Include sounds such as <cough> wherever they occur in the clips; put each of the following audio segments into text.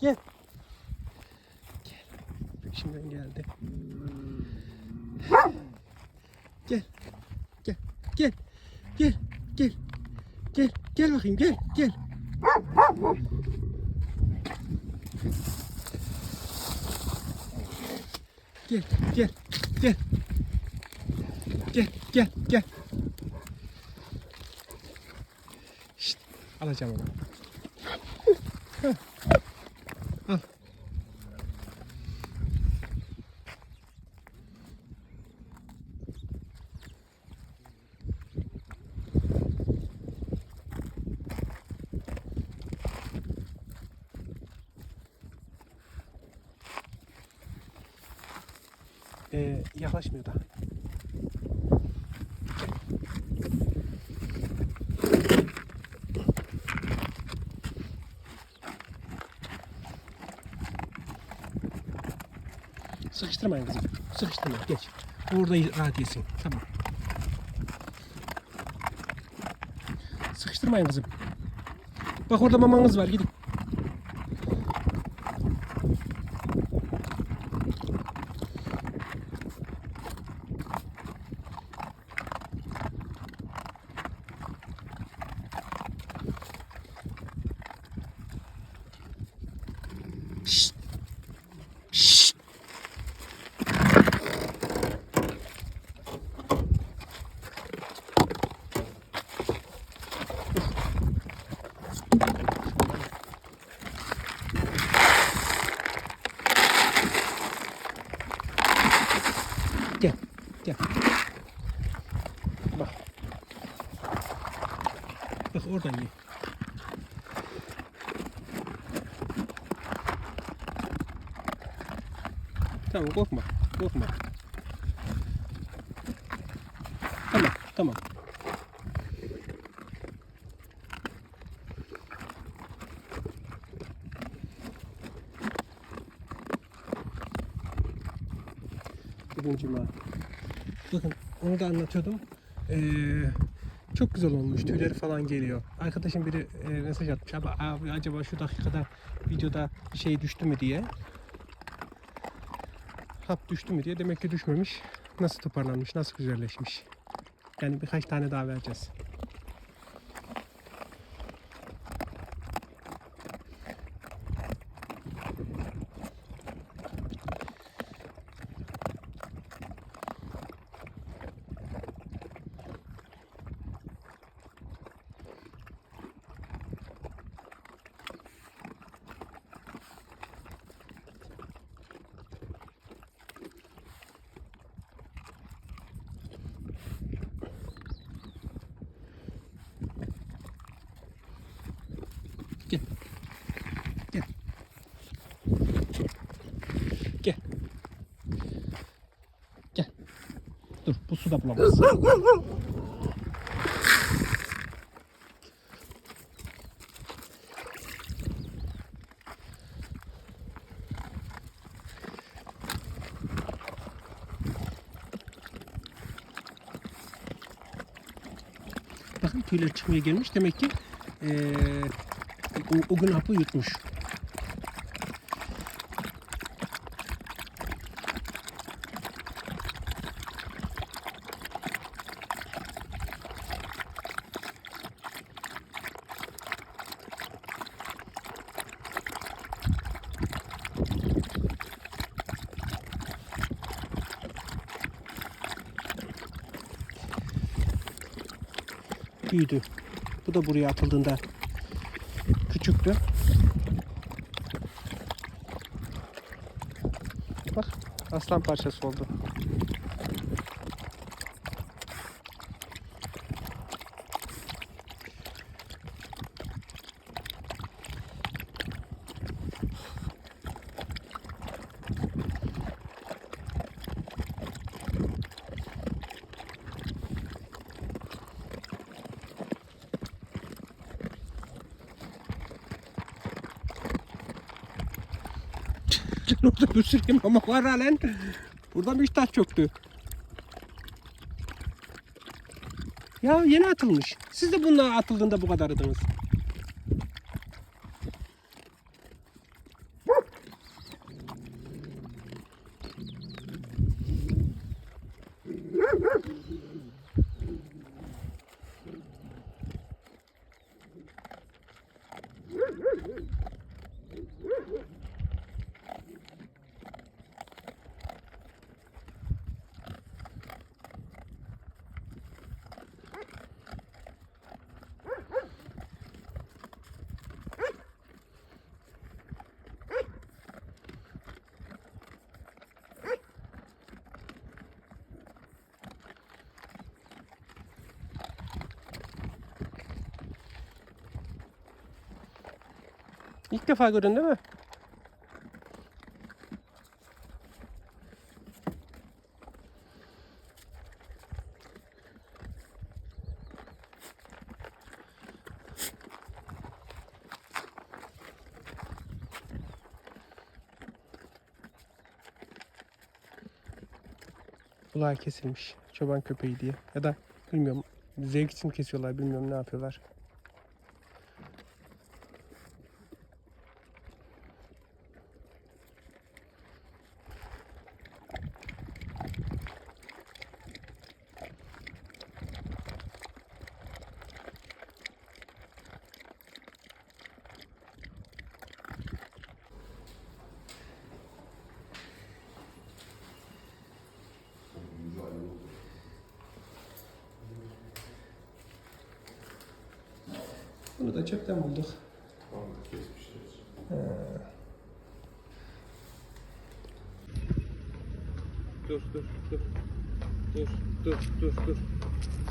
Gel. Gel. Peşimden geldi. Gel. Gel. Gel. Gel. Gel. Gel. Gel bakayım gel. Gel. Gel. Gel. Gel. Gel. Gel. Gel. Şşt, alacağım onu. Ee, yaklaşmıyor da. Sıkıştırmayın kızım. Sıkıştırmayın. Geç. Burada rahat yesin. Tamam. Sıkıştırmayın kızım. Bak orada mamanız var. Gidin. Şşt. Şşt. Gel. Gel. Bak. Bak oradan ye. Tamam korkma. Korkma. Tamam. Tamam. Bugün cuma. Bakın onu da anlatıyordum. Ee, çok güzel olmuş. Tüyleri falan geliyor. Arkadaşım biri e, mesaj atmış. Ama abi acaba şu dakikada videoda bir şey düştü mü diye. Hap düştü mü diye. Demek ki düşmemiş. Nasıl toparlanmış, nasıl güzelleşmiş. Yani birkaç tane daha vereceğiz. Dur bu suda bulamazsın. Bakın tüyler çıkmaya gelmiş. Demek ki eee o, o gün hapı yutmuş. Büyüdü. Bu da buraya atıldığında küçüktü. Bak aslan parçası oldu. Orada bir sürü mama var halen. Burada bir taş çöktü. Ya yeni atılmış. Siz de bununla atıldığında bu kadar İlk defa gördün değil mi? Kulağı kesilmiş. Çoban köpeği diye. Ya da bilmiyorum. Zevk için kesiyorlar. Bilmiyorum ne yapıyorlar. Bunu da çöpten bulduk. Dur dur dur. Dur dur dur dur.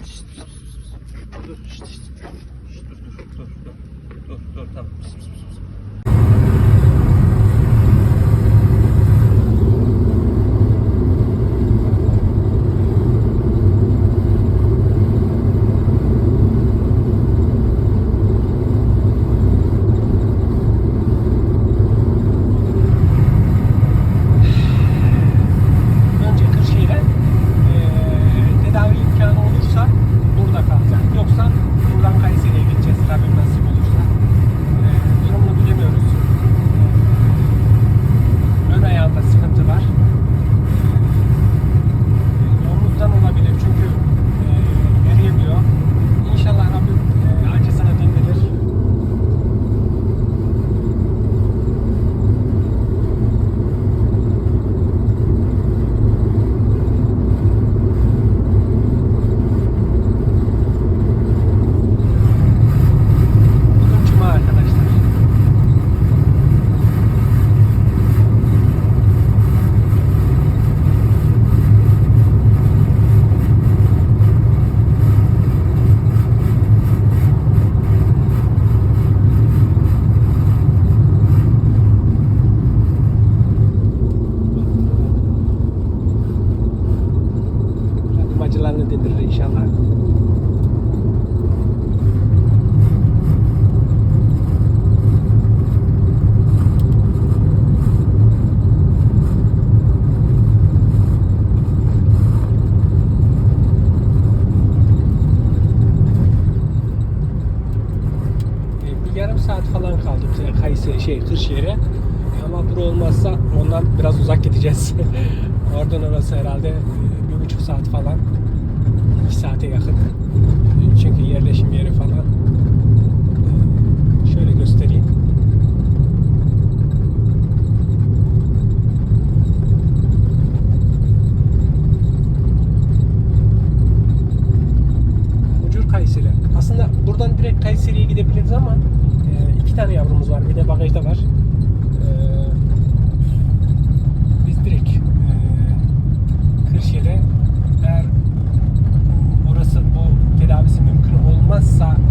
Şşt, pıs, pıs, pıs, pıs. Dur şşt, şşt. Şşt, dur dur dur dur. Dur dur tamam. Pıs, pıs, pıs, Olmazsa ondan biraz uzak gideceğiz. <laughs> Oradan orası herhalde e, bir buçuk saat falan. iki saate yakın. Çünkü yerleşim yeri falan. E, Şöyle göstereyim. Ucur Kayseri. Aslında buradan direkt Kayseri'ye gidebiliriz ama e, iki tane yavrumuz var. Bir de bagajda var. E, મસ્ત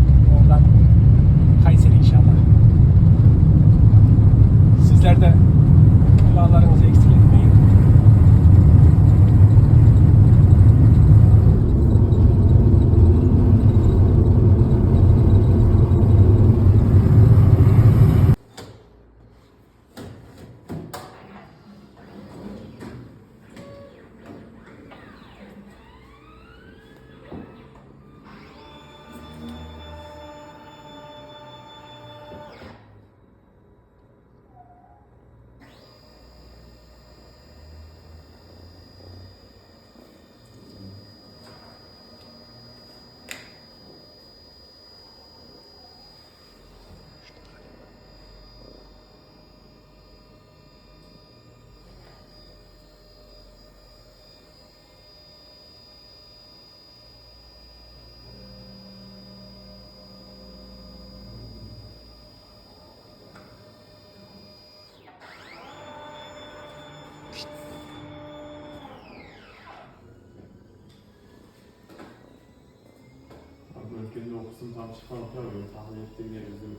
kısım tam çıkartamıyorum. Tahmin ettiğim yer bizim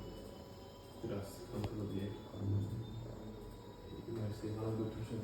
biraz sıkıntılı diye. Üniversiteyi bana götürsen